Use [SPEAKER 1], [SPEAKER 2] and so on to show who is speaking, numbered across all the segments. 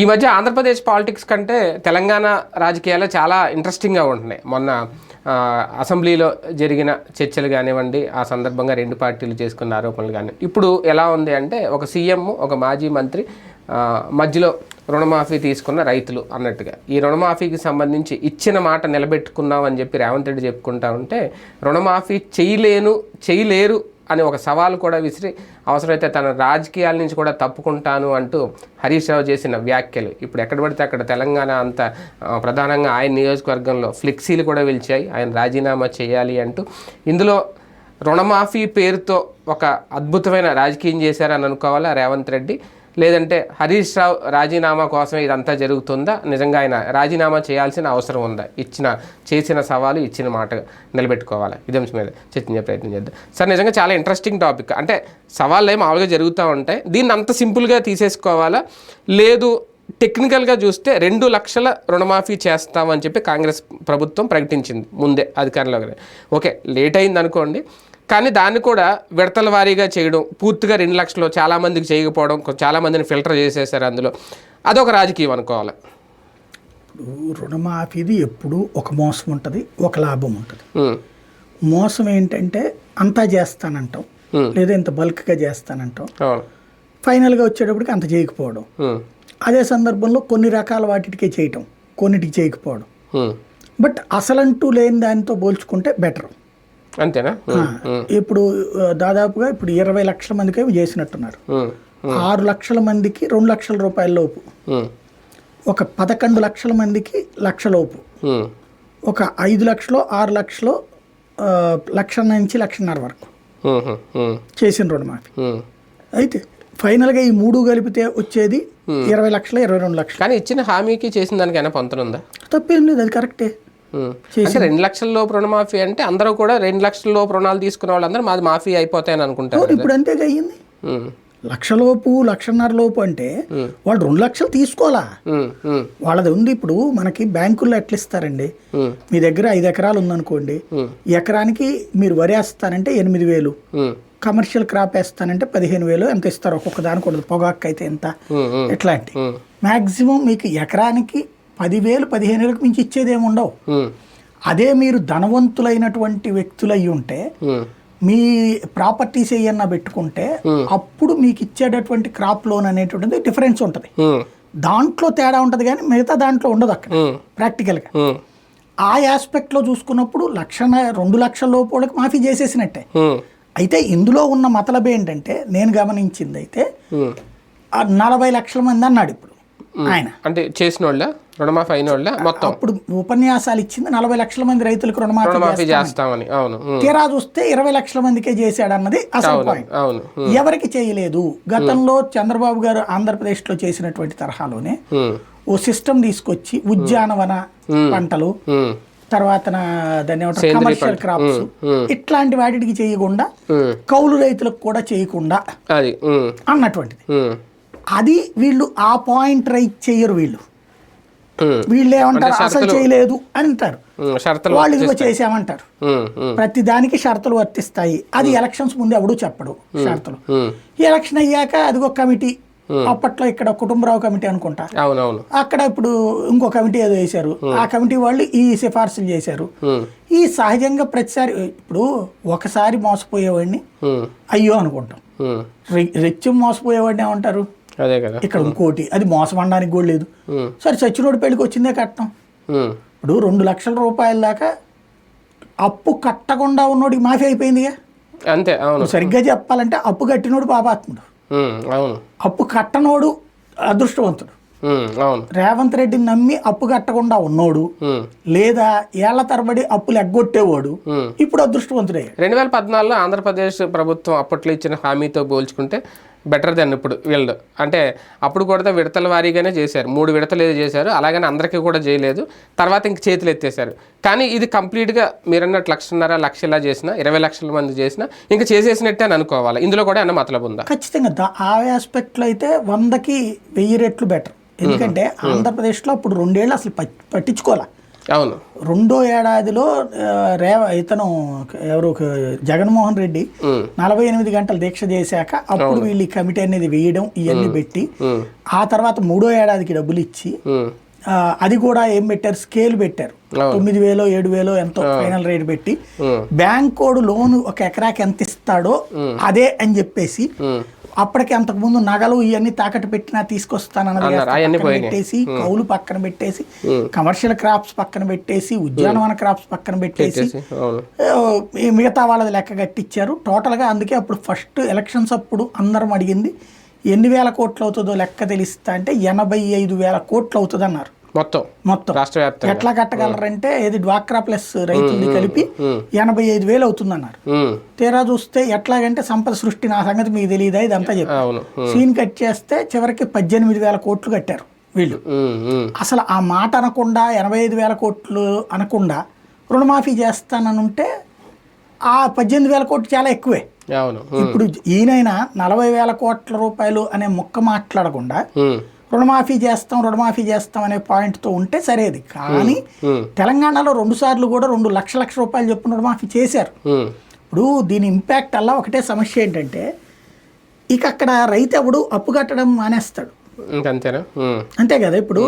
[SPEAKER 1] ఈ మధ్య ఆంధ్రప్రదేశ్ పాలిటిక్స్ కంటే తెలంగాణ రాజకీయాలు చాలా ఇంట్రెస్టింగ్గా ఉంటున్నాయి. మొన్న అసెంబ్లీలో జరిగిన చర్చలు కానివ్వండి ఆ సందర్భంగా రెండు పార్టీలు చేసుకున్న ఆరోపణలు కానీ ఇప్పుడు ఎలా ఉంది అంటే ఒక సీఎం ఒక మాజీ మంత్రి మధ్యలో రుణమాఫీ తీసుకున్న రైతులు అన్నట్టుగా. ఈ రుణమాఫీకి సంబంధించి ఇచ్చిన మాట నిలబెట్టుకున్నాం అని చెప్పి రేవంత్ రెడ్డి చెప్పుకుంటా ఉంటే రుణమాఫీ చేయలేను చేయలేరు అని ఒక సవాల్ కూడా విసిరి అవసరమైతే తన రాజకీయాల నుంచి కూడా తప్పుకుంటాను అంటూ హరీష్ రావు చేసిన వ్యాఖ్యలు. ఇప్పుడు ఎక్కడ పడితే అక్కడ తెలంగాణ అంత ప్రధానంగా ఆయన నియోజకవర్గంలో ఫ్లెక్సీలు కూడా పిలిచాయి ఆయన రాజీనామా చేయాలి అంటూ ఇందులో రుణమాఫీ పేరుతో ఒక అద్భుతమైన రాజకీయం చేశారని అనుకోవాలా రేవంత్ రెడ్డి? లేదంటే హరీష్ రావు రాజీనామా కోసమే ఇదంతా జరుగుతుందా? నిజంగా ఆయన రాజీనామా చేయాల్సిన అవసరం ఉందా? ఇచ్చిన చేసిన సవాలు ఇచ్చిన మాట నిలబెట్టుకోవాలి? ఇదే మీద చర్చించే ప్రయత్నం చేద్దాం. సార్ నిజంగా చాలా ఇంట్రెస్టింగ్ టాపిక్ అంటే సవాళ్ళు ఏం మామూలుగా జరుగుతూ ఉంటాయి. దీన్ని అంత సింపుల్గా తీసేసుకోవాలా? లేదు టెక్నికల్గా చూస్తే రెండు లక్షల రుణమాఫీ చేస్తామని చెప్పి కాంగ్రెస్ ప్రభుత్వం ప్రకటించింది ముందే అధికారంలో ఓకే లేట్ అయింది అనుకోండి కానీ దాన్ని కూడా విడతల వారీగా చేయడం పూర్తిగా రెండు లక్షలు చాలామందికి చేయకపోవడం చాలామందిని ఫిల్టర్ చేసేసారు అందులో. అదొక రాజకీయం అనుకోవాలి.
[SPEAKER 2] రుణమాఫీది ఎప్పుడు ఒక మోసం ఉంటుంది ఒక లాభం ఉంటుంది. మోసం ఏంటంటే అంతా చేస్తానంటాం. లేదా ఇంత బల్క్గా చేస్తానంటాం. ఫైనల్గా వచ్చేటప్పటికి అంత చేయకపోవడం. అదే సందర్భంలో కొన్ని రకాల వాటికే చేయటం కొన్నిటికి చేయకపోవడం. బట్ అసలంటూ లేని దానితో పోల్చుకుంటే బెటర్.
[SPEAKER 1] అంతేనా?
[SPEAKER 2] ఇప్పుడు దాదాపుగా ఇప్పుడు ఇరవై లక్షల మందికి చేసినట్టున్నారు. ఆరు లక్షల మందికి రెండు లక్షల రూపాయల లోపు. ఒక పదకొండు లక్షల మందికి లక్ష లోపు.
[SPEAKER 1] ఉమ్,
[SPEAKER 2] ఒక ఐదు లక్షలు ఆరు లక్షలు లక్ష నుంచి లక్షన్నర వరకు చేసిన రుణమాఫీ
[SPEAKER 1] ఉమ్.
[SPEAKER 2] అయితే ఫైనల్గా ఈ మూడు కలిపితే వచ్చేది ఇరవై లక్షలు ఇరవై రెండు లక్షలు.
[SPEAKER 1] కానీ ఇచ్చిన హామీకి చేసిన దానికైనా పొంతనుందా
[SPEAKER 2] తప్పేం లేదు అది కరెక్టే.
[SPEAKER 1] అంటే రెండు లక్షల లోపు రుణమాఫీ అంటే అందరూ కూడా రెండు లక్షల లోపు రుణాలు తీసుకున్న వాళ్ళందరూ మాది మాఫీ అయిపోతాయని అనుకుంటారు
[SPEAKER 2] ఇప్పుడు అంతేగా అయ్యింది లక్షలోపు లక్షన్నర లోపు అంటే వాళ్ళు రెండు లక్షలు తీసుకోవాలా? వాళ్ళది ఉంది ఇప్పుడు మనకి బ్యాంకుల్లో ఎట్లా ఇస్తారండి. మీ దగ్గర ఐదు ఎకరాలు ఉందనుకోండి ఎకరానికి మీరు వరి వేస్తానంటే ఎనిమిది వేలు కమర్షియల్ క్రాప్ వేస్తానంటే పదిహేను వేలు ఎంత ఇస్తారు? ఒక్కొక్క దానికి ఉండదు. పొగాకు అయితే ఎంత? ఇట్లాంటి.
[SPEAKER 1] ఉమ్,
[SPEAKER 2] మ్యాక్సిమం మీకు ఎకరానికి పదివేలు పదిహేను వేలకు మించి ఇచ్చేది ఏమి ఉండవు అదే మీరు ధనవంతులైనటువంటి వ్యక్తులు అయి ఉంటే మీ ప్రాపర్టీస్ ఏమన్నా పెట్టుకుంటే అప్పుడు మీకు ఇచ్చేటటువంటి క్రాప్ లోన్ అనేటువంటిది డిఫరెన్స్ ఉంటుంది. దాంట్లో తేడా ఉంటుంది కానీ మిగతా దాంట్లో ఉండదు అక్కడ ప్రాక్టికల్గా. ఆ ఆస్పెక్ట్లో చూసుకున్నప్పుడు లక్ష రెండు లక్షల లోపు వాళ్ళకి మాఫీ చేసేసినట్టే. అయితే ఇందులో ఉన్న మతలబ్ ఏంటంటే నేను గమనించింది అయితే నలభై లక్షల మంది అన్నాడు ఇప్పుడు ఆయన.
[SPEAKER 1] అంటే చేసిన వాళ్ళ? రుణమాఫీ అయిన వాళ్ళ మొత్తం.
[SPEAKER 2] అప్పుడు ఉపన్యాసాలు ఇచ్చింది నలభై లక్షల మంది రైతులకు రుణమాఫీ చేస్తామని.
[SPEAKER 1] అవును
[SPEAKER 2] తీరా చూస్తే ఇరవై లక్షల మందికే చేశాడు అన్నది అసలు పాయింట్
[SPEAKER 1] అవును ఉమ్,
[SPEAKER 2] ఎవరికి చేయలేదు. గతంలో చంద్రబాబు గారు ఆంధ్రప్రదేశ్లో చేసినటువంటి తరహాలోనే ఓ సిస్టమ్ తీసుకొచ్చి ఉద్యానవన పంటలు తర్వాత దాన్ని కమర్షియల్ క్రాప్స్ ఇట్లాంటి వాటికి చేయకుండా. కౌలు రైతులకు కూడా చేయకుండా అన్నటువంటిది. అది వీళ్ళు ఆ పాయింట్ రైట్ చెయ్యరు వీళ్ళు. వీళ్ళు ఏమంటారు? అసలు చేయలేదు అని అంటారు వాళ్ళు ఇదిగో చేసామంటారు ప్రతి దానికి షరతులు వర్తిస్తాయి. అది ఎలక్షన్స్ ముందు ఎవడు చెప్పడు షరతులు. ఎలక్షన్ అయ్యాక అదిగో కమిటీ. అప్పట్లో ఇక్కడ కుటుంబరావు కమిటీ అనుకుంటా. అక్కడ ఇప్పుడు ఇంకో కమిటీ ఏదో వేశారు. ఆ కమిటీ వాళ్ళు ఈ సిఫార్సులు చేశారు. ఈ సహజంగా ప్రతిసారి ఇప్పుడు ఒకసారి మోసపోయేవాడిని అయ్యో అనుకుంటాం.
[SPEAKER 1] ఉమ్,
[SPEAKER 2] రె- రెచ్చం మోసపోయేవాడిని ఏమంటారు?
[SPEAKER 1] అదే కదా.
[SPEAKER 2] ఇక్కడ ఇంకోటి అది మోసం అనడానికి కూడా లేదు. సరే సచ్చినోడి పెళ్ళికి వచ్చిందే
[SPEAKER 1] ఉమ్,
[SPEAKER 2] ఇప్పుడు రెండు లక్షల రూపాయల దాకా అప్పు కట్టకుండా ఉన్నోడికి మాఫీ అయిపోయిందిగా?
[SPEAKER 1] అంతే అవును.
[SPEAKER 2] సరిగ్గా చెప్పాలంటే అప్పు కట్టినోడు పాపాత్ముడు.
[SPEAKER 1] అవును.
[SPEAKER 2] అప్పు కట్టనోడు అదృష్టవంతుడు.
[SPEAKER 1] అవును.
[SPEAKER 2] రేవంత్ రెడ్డిని నమ్మి అప్పు కట్టకుండా ఉన్నోడు లేదా ఏళ్ళ తరబడి అప్పులు ఎగ్గొట్టేవాడు. ఇప్పుడు అదృష్టవంతుడయ్యాడు
[SPEAKER 1] రెండు వేల పద్నాలుగులో ఆంధ్రప్రదేశ్ ప్రభుత్వం అప్పట్లో ఇచ్చిన హామీతో పోల్చుకుంటే బెటర్ దెన్ ఇప్పుడు వీళ్ళు అంటే అప్పుడు కూడా విడతల వారీగానే చేశారు. మూడు విడతలు ఏదో చేశారు. అలాగని అందరికీ కూడా చేయలేదు. తర్వాత ఇంక చేతులు ఎత్తేసారు కానీ ఇది కంప్లీట్గా మీరన్నట్టు లక్షన్నర లక్ష ఇలా చేసినా ఇరవై లక్షల మంది చేసినా ఇంకా చేసేసినట్టే అని అనుకోవాలి. ఇందులో కూడా ఏమన్నా మతలబు ఉందా?
[SPEAKER 2] ఖచ్చితంగా ఆ ఆస్పెక్ట్లో అయితే వందకి వెయ్యి రెట్లు బెటర్. ఎందుకంటే ఆంధ్రప్రదేశ్లో అప్పుడు రెండేళ్ళు అసలు పట్- పట్టించుకోలే
[SPEAKER 1] అవును.
[SPEAKER 2] రెండో ఏడాదిలో రేవ ఇతను ఎవరు జగన్మోహన్ రెడ్డి నలభై ఎనిమిది గంటలు దీక్ష చేశాక అప్పుడు వీళ్ళు ఈ కమిటీ అనేది వేయడం ఇవన్నీ పెట్టి ఆ తర్వాత మూడో ఏడాదికి డబ్బులు ఇచ్చి అది కూడా ఏం పెట్టారు? స్కేల్ పెట్టారు. తొమ్మిది వేలో ఏడు వేలో ఎంతో ఫైనల్ రేట్ పెట్టి బ్యాంక్ కోడ్ లోన్ ఒక ఎకరాకి ఎంత ఇస్తాడో అదే అని చెప్పేసి అప్పటికి అంతకుముందు నగలు ఇవన్నీ తాకట్టు పెట్టినా తీసుకొస్తానన్నది. పెట్టేసి కౌలు పక్కన పెట్టేసి. కమర్షియల్ క్రాప్స్ పక్కన పెట్టేసి ఉద్యానవన క్రాప్స్ పక్కన పెట్టేసి మిగతా వాళ్ళది లెక్క కట్టించారు టోటల్గా అందుకే అప్పుడు ఫస్ట్ ఎలక్షన్స్ అప్పుడు అందరం అడిగింది ఎన్ని వేల కోట్లు అవుతుందో లెక్క తెలిస్తా అంటే ఎనభై ఐదు వేల కోట్లు అవుతుంది అన్నారు
[SPEAKER 1] మొత్తం.
[SPEAKER 2] మొత్తం.
[SPEAKER 1] రాష్ట్ర వ్యాప్తంగా.
[SPEAKER 2] ఎట్లా కట్టగలరంటే ఏది డ్వాక్రా ప్లస్ రైతుల్ని కలిపి ఎనభై ఐదు వేలు అవుతుందన్నారు.
[SPEAKER 1] ఉమ్,
[SPEAKER 2] తీరా చూస్తే ఎట్లాగంటే సంపద సృష్టి నా సంగతి మీకు తెలియదా? ఇదంతా చెప్పి
[SPEAKER 1] అవును ఉమ్,
[SPEAKER 2] సీన్ కట్ చేస్తే చివరికి పద్దెనిమిది వేల కోట్లు కట్టారు వీళ్ళు. అసలు ఆ మాట అనకుండా ఎనభై ఐదు వేల కోట్లు అనకుండా రుణమాఫీ చేస్తాననుంటే ఆ పద్దెనిమిది వేల కోట్లు చాలా ఎక్కువే. ఇప్పుడు ఈయనైనా నలభై వేల కోట్ల రూపాయలు అనే ముక్క మాట్లాడకుండా రుణమాఫీ చేస్తాం రుణమాఫీ చేస్తాం అనే పాయింట్తో ఉంటే సరేది. కానీ తెలంగాణలో రెండు సార్లు కూడా రెండు లక్ష లక్ష రూపాయలు చొప్పున రుణమాఫీ చేశారు. ఇప్పుడు దీని ఇంపాక్ట్ అలా ఒకటే సమస్య ఏంటంటే ఇక అక్కడ రైతు ఎవడు అప్పు కట్టడం మానేస్తాడు.
[SPEAKER 1] ఉమ్,
[SPEAKER 2] అంతే కదా ఇప్పుడు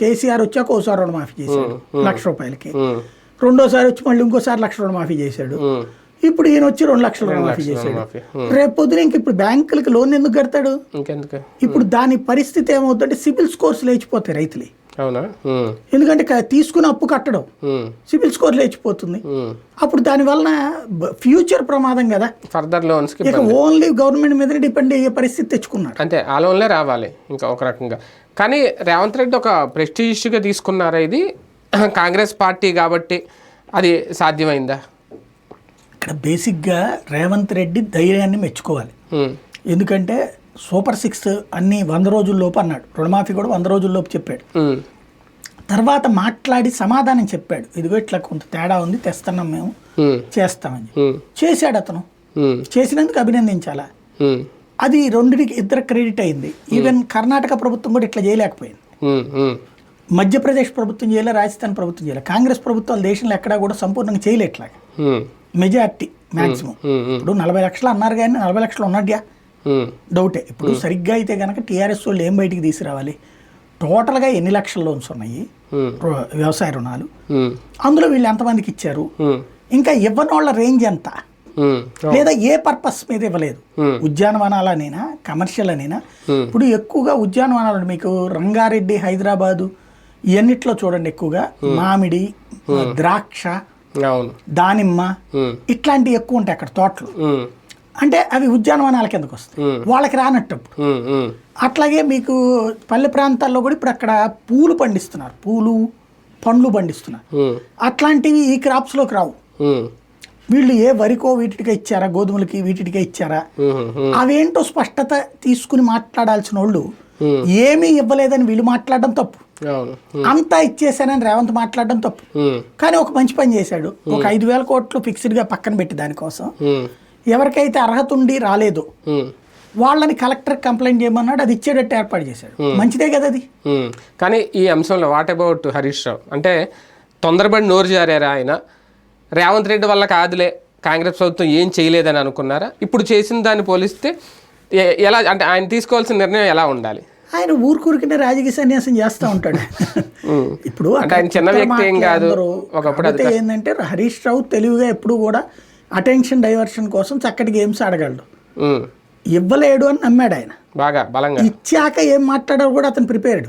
[SPEAKER 2] కేసీఆర్ వచ్చాక ఓసారి రుణమాఫీ చేశాడు లక్ష రూపాయలకి. రెండోసారి వచ్చి మళ్ళీ ఇంకోసారి లక్ష రుణమాఫీ చేశాడు. ఇప్పుడు ఈయన వచ్చి రెండు లక్షల రుణమాఫీ చేశాడు. రేపు పొద్దున ఇంక ఇప్పుడు బ్యాంకులకి లోన్ ఎందుకు కడతాడు? ఇప్పుడు దాని పరిస్థితి ఏమవుతుందంటే సిబిల్ స్కోర్స్ లేచిపోతాయి రైతులు
[SPEAKER 1] అవునా?
[SPEAKER 2] ఎందుకంటే తీసుకున్న అప్పు కట్టడం. సిబిల్ స్కోర్ లేచిపోతుంది. అప్పుడు దాని వలన ఫ్యూచర్ ప్రమాదం కదా.
[SPEAKER 1] ఫర్దర్ లోన్స్కి
[SPEAKER 2] ఇక ఓన్లీ గవర్నమెంట్ మీదనే డిపెండ్ అయ్యే పరిస్థితి తెచ్చుకున్నాడు.
[SPEAKER 1] అంతే ఆ లోన్లే రావాలి ఇంకా ఒక రకంగా. కానీ రేవంత్ రెడ్డి ఒక ప్రెస్టీజియస్గా తీసుకున్నారా ఇది? కాంగ్రెస్ పార్టీ కాబట్టి అది సాధ్యమైందా?
[SPEAKER 2] ఇక్కడ బేసిక్గా రేవంత్ రెడ్డి ధైర్యాన్ని మెచ్చుకోవాలి. ఎందుకంటే సూపర్ సిక్స్ అన్ని వంద రోజుల్లోపు అన్నాడు. రుణమాఫీ కూడా వంద రోజుల్లోపు చెప్పాడు. తర్వాత మాట్లాడి సమాధానం చెప్పాడు. ఇదిగో ఇట్లా కొంత తేడా ఉంది తెస్తున్నాం మేము. చేస్తామని. చేశాడు అతను. చేసినందుకు అభినందించాలా? అది రెండిటికి ఇద్దరు క్రెడిట్ అయింది. ఈవెన్ కర్ణాటక ప్రభుత్వం కూడా ఇట్లా చేయలేకపోయింది. మధ్యప్రదేశ్ ప్రభుత్వం చేయలే రాజస్థాన్ ప్రభుత్వం చేయలే. కాంగ్రెస్ ప్రభుత్వాలు దేశంలో ఎక్కడా కూడా సంపూర్ణంగా చేయలేట్లా
[SPEAKER 1] ఉమ్,
[SPEAKER 2] మెజార్టీ
[SPEAKER 1] ఉమ్,
[SPEAKER 2] ఇప్పుడు నలభై లక్షలు అన్నారు కానీ నలభై లక్షలు ఉన్నట్యా
[SPEAKER 1] ఉమ్,
[SPEAKER 2] డౌటే. ఇప్పుడు సరిగ్గా అయితే కనుక టీఆర్ఎస్ వాళ్ళు ఏం బయటికి తీసుకురావాలి? టోటల్గా ఎన్ని లక్షల లోన్స్ ఉన్నాయి? వ్యవసాయ రుణాలు. అందులో వీళ్ళు ఎంతమందికి ఇచ్చారు? ఇంకా ఇవ్వని వాళ్ళ రేంజ్ ఎంత? లేదా ఏ పర్పస్ మీద ఇవ్వలేదు. ఉద్యానవనాలనైనా? కమర్షియల్ అనేనా. ఇప్పుడు ఎక్కువగా ఉద్యానవనాలు మీకు రంగారెడ్డి హైదరాబాదు ఇవన్నిట్లో చూడండి ఎక్కువగా మామిడి ద్రాక్ష దానిమ్మ ఇట్లాంటివి ఎక్కువ ఉంటాయి అక్కడ తోటలు. అంటే అవి ఉద్యానవనాల కిందకు వస్తాయి. వాళ్ళకి రానట్టు. అప్పుడు.
[SPEAKER 1] ఉమ్, ఉమ్,
[SPEAKER 2] అట్లాగే మీకు పల్లె ప్రాంతాల్లో కూడా ఇప్పుడు అక్కడ పూలు పండిస్తున్నారు. పూలు పండ్లు పండిస్తున్నారు. అట్లాంటివి ఈ క్రాప్స్లోకి రావు.
[SPEAKER 1] ఉమ్,
[SPEAKER 2] వీళ్ళు ఏ వరికో వీటికే ఇచ్చారా? గోధుమలకి వీటికే ఇచ్చారా? అవేంటో స్పష్టత తీసుకుని మాట్లాడాల్సిన వాళ్ళు. ఏమీ ఇవ్వలేదని వీళ్ళు మాట్లాడడం తప్పు. అంతా ఇచ్చేసానని రేవంత్ మాట్లాడడం తప్పు. కానీ ఒక మంచి పని చేశాడు. ఒక ఐదు వేల కోట్లు ఫిక్స్డ్గా పక్కన పెట్టి దానికోసం. ఎవరికైతే అర్హత ఉండి రాలేదో వాళ్ళని కలెక్టర్ కంప్లైంట్ చేయమన్నాడు అది ఇచ్చేటట్టు ఏర్పాటు చేశాడు. మంచిదే కదా అది.
[SPEAKER 1] కానీ ఈ అంశంలో వాట్ అబౌట్ హరీష్ రావు? అంటే తొందరపడి నోరు జారారా ఆయన? రేవంత్ రెడ్డి వల్ల కాదులే కాంగ్రెస్ ప్రభుత్వం ఏం చేయలేదని అనుకున్నారా? ఇప్పుడు చేసిన దాన్ని పోలిస్తే ఎలా అంటే ఆయన తీసుకోవాల్సిన నిర్ణయం ఎలా ఉండాలి?
[SPEAKER 2] ఆయన ఊరుకూరికినే రాజకీయ సన్యాసం చేస్తూ ఉంటాడు. ఇప్పుడు
[SPEAKER 1] చిన్న వ్యక్తి ఏం కాదు. ఒకప్పుడు
[SPEAKER 2] ఏంటంటే హరీష్ రావు తెలివిగా ఎప్పుడు కూడా అటెన్షన్ డైవర్షన్ కోసం చక్కటి గేమ్స్ ఆడగలడు. ఇవ్వలేడు అని నమ్మాడు ఆయన.
[SPEAKER 1] బాగా బలంగా.
[SPEAKER 2] ఇచ్చాక ఏం మాట్లాడాలో కూడా అతను ప్రిపేర్డ్.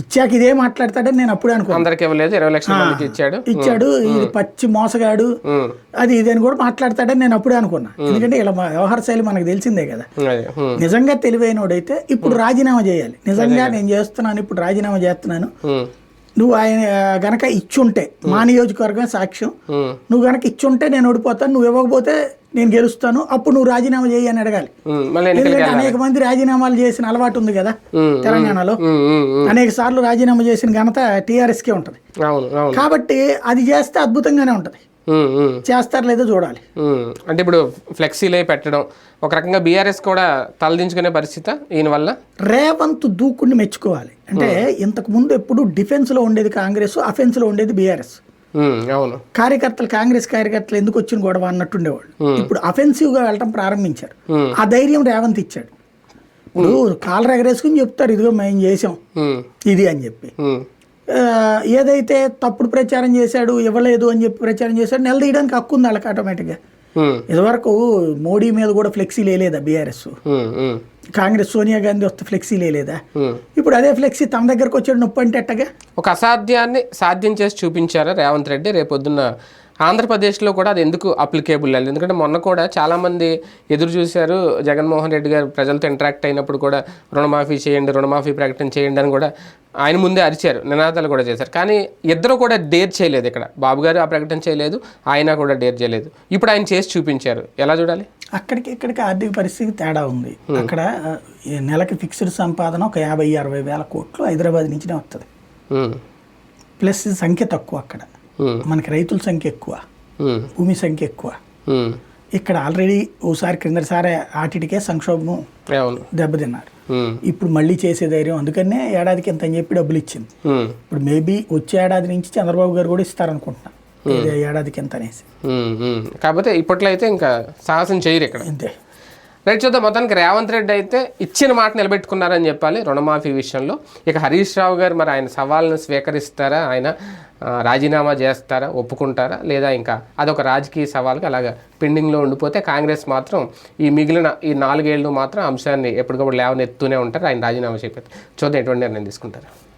[SPEAKER 2] ఇచ్చాక ఇదే మాట్లాడతాడని నేను అప్పుడే అనుకున్నాను.
[SPEAKER 1] అందరికి ఇవ్వలేదు ఇరవై లక్షల మందికి ఇచ్చాడు.
[SPEAKER 2] ఇచ్చాడు ఇది పచ్చి మోసగాడు. అది ఇది అని కూడా మాట్లాడతాడని నేను అప్పుడే అనుకున్నా ఎందుకంటే ఇలా వ్యవహార శైలి మనకు తెలిసిందే కదా. నిజంగా తెలివైనోడైతే ఇప్పుడు రాజీనామా చేయాలి. నిజంగా నేను చేస్తున్నాను ఇప్పుడు రాజీనామా చేస్తున్నాను. నువ్వు ఆయన గనక ఇచ్చుంటే మా నియోజకవర్గం సాక్ష్యం. నువ్వు గనక ఇచ్చుంటే నేను ఓడిపోతాను నువ్వు ఇవ్వకపోతే నేను గెలుస్తాను అప్పుడు నువ్వు రాజీనామా చేయి అని అడగాలి. ఎందుకంటే అనేక మంది రాజీనామాలు చేసిన అలవాటు ఉంది కదా తెలంగాణలో. అనేక సార్లు రాజీనామా చేసిన ఘనత టీఆర్ఎస్కే ఉంటుంది. కాబట్టి అది చేస్తే అద్భుతంగానే ఉంటుంది. చేస్తారు లేదో చూడాలి.
[SPEAKER 1] అంటే ఇప్పుడు ఫ్లెక్సీలే పెట్టడం. ఒక రకంగా బీఆర్ఎస్ కూడా తలదించుకునే పరిస్థితి ఈయన వల్ల
[SPEAKER 2] రేవంత్ దూకుడిని మెచ్చుకోవాలి. అంటే ఇంతకు ముందు ఎప్పుడు డిఫెన్స్లో ఉండేది కాంగ్రెస్ అఫెన్స్లో ఉండేది బీఆర్ఎస్.
[SPEAKER 1] అవును.
[SPEAKER 2] కార్యకర్తలు కాంగ్రెస్ కార్యకర్తలు ఎందుకు వచ్చిన గొడవ అన్నట్టుండేవాళ్ళు. ఇప్పుడు అఫెన్సివ్గా వెళ్ళటం ప్రారంభించారు. ఆ ధైర్యం రేవంత్ ఇచ్చాడు. ఇప్పుడు కాలర్ ఎగరేసుకుని చెప్తారు ఇదిగో మేము చేసాం ఇది అని చెప్పి. ఏదైతే తప్పుడు ప్రచారం చేశాడు ఇవ్వలేదు అని చెప్పి ప్రచారం చేశాడు నెల తీయడానికి హక్కు ఉంది వాళ్ళకి ఆటోమేటిక్గా ఇదివరకు మోడీ మీద కూడా ఫ్లెక్సీ లేలేదా బీఆర్ఎస్? కాంగ్రెస్ సోనియా గాంధీ వస్తే ఫ్లెక్సీ లేలేదా?
[SPEAKER 1] ఉమ్.
[SPEAKER 2] ఇప్పుడు అదే ఫ్లెక్సీ తమ దగ్గరకు వచ్చాడు నొప్పి అంటే ఎట్టగా?
[SPEAKER 1] ఒక అసాధ్యాన్ని సాధ్యం చేసి చూపించారా రేవంత్ రెడ్డి? రేపొద్దున్న ఆంధ్రప్రదేశ్లో కూడా అది ఎందుకు అప్లికేబుల్ లేదు? ఎందుకంటే మొన్న కూడా చాలామంది ఎదురు చూశారు జగన్మోహన్ రెడ్డి గారు ప్రజలతో ఇంటరాక్ట్ అయినప్పుడు కూడా రుణమాఫీ చేయండి రుణమాఫీ ప్రకటన చేయండి అని కూడా ఆయన ముందే అరిచారు నినాదాలు కూడా చేశారు. కానీ ఇద్దరు కూడా డేర్ చేయలేదు ఇక్కడ. బాబు గారు ఆ ప్రకటన చేయలేదు ఆయన కూడా డేర్ చేయలేదు. ఇప్పుడు ఆయన చేసి చూపించారు. ఎలా చూడాలి?
[SPEAKER 2] అక్కడికి ఇక్కడికి ఆర్థిక పరిస్థితి తేడా ఉంది. అక్కడ నెలకి ఫిక్స్డ్ సంపాదన ఒక యాభై అరవై వేల కోట్లు హైదరాబాద్ నుంచినే వస్తుంది ప్లస్ సంఖ్య తక్కువ అక్కడ. మనకి రైతుల సంఖ్య ఎక్కువ.
[SPEAKER 1] ఉమ్,
[SPEAKER 2] భూమి సంఖ్య ఎక్కువ.
[SPEAKER 1] ఉమ్,
[SPEAKER 2] ఇక్కడ ఆల్రెడీ ఓసారి క్రిందసారి ఆటిటికే సంక్షోభం దెబ్బతిన్నారు. ఇప్పుడు మళ్ళీ చేసే ధైర్యం. అందుకనే ఏడాదికి ఎంత అని చెప్పి డబ్బులు ఇచ్చింది. ఇప్పుడు మేబీ వచ్చే ఏడాది నుంచి చంద్రబాబు గారు కూడా ఇస్తారనుకుంటున్నా. ఇది ఏడాదికి ఎంత అనేసి.
[SPEAKER 1] కాకపోతే ఇప్పట్లో అయితే ఇంకా సాహసం చేయరు ఇక్కడ.
[SPEAKER 2] అంతే.
[SPEAKER 1] రైట్ చూద్దాం. మొత్తానికి రేవంత్ రెడ్డి అయితే ఇచ్చిన మాట నిలబెట్టుకున్నారని చెప్పాలి రుణమాఫీ విషయంలో. ఇక హరీష్ రావు గారు మరి ఆయన సవాల్ను స్వీకరిస్తారా? ఆయన రాజీనామా చేస్తారా ఒప్పుకుంటారా లేదా ఇంకా అదొక రాజకీయ సవాల్గా అలాగా పెండింగ్లో ఉండిపోతే కాంగ్రెస్ మాత్రం ఈ మిగిలిన ఈ నాలుగేళ్ళు మాత్రం అంశాన్ని ఎప్పటికప్పుడు లేవనెత్తూనే ఉంటారు. ఆయన రాజీనామా చెప్పారు చూద్దాం ఎటువంటి నిర్ణయం తీసుకుంటారు.